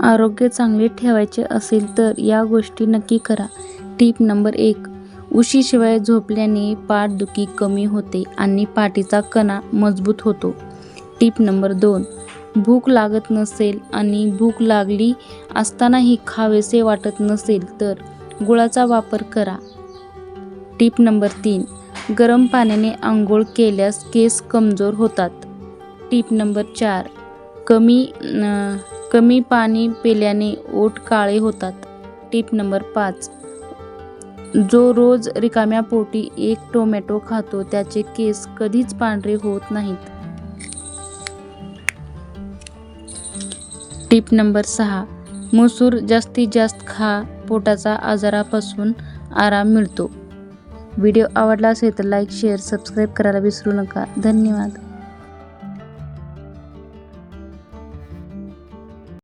आरोग्य चांगले ठेवायचे असेल तर या गोष्टी नक्की करा. टीप नंबर एक. उशीशिवाय झोपल्याने पाठदुखी कमी होते आणि पाठीचा कणा मजबूत होतो. टीप नंबर दोन. भूक लागत नसेल आणि भूक लागली असतानाही खावेसे वाटत नसेल तर गुळाचा वापर करा. टीप नंबर तीन. गरम पाण्याने आंघोळ केल्यास केस कमजोर होतात. टीप नंबर चार. कमी न- कमी पाणी पिल्याने ओठ काळे होतात. टीप नंबर पाच. जो रोज रिकाम्या पोटी एक टोमॅटो खातो त्याचे केस कधीच पांढरे होत नाहीत. टीप नंबर सहा. मसूर जास्तीत जास्त खा पोटाचा आजारापासून आराम मिळतो. व्हिडिओ आवडला असेल तर लाईक शेअर सबस्क्राईब करायला विसरू नका. धन्यवाद.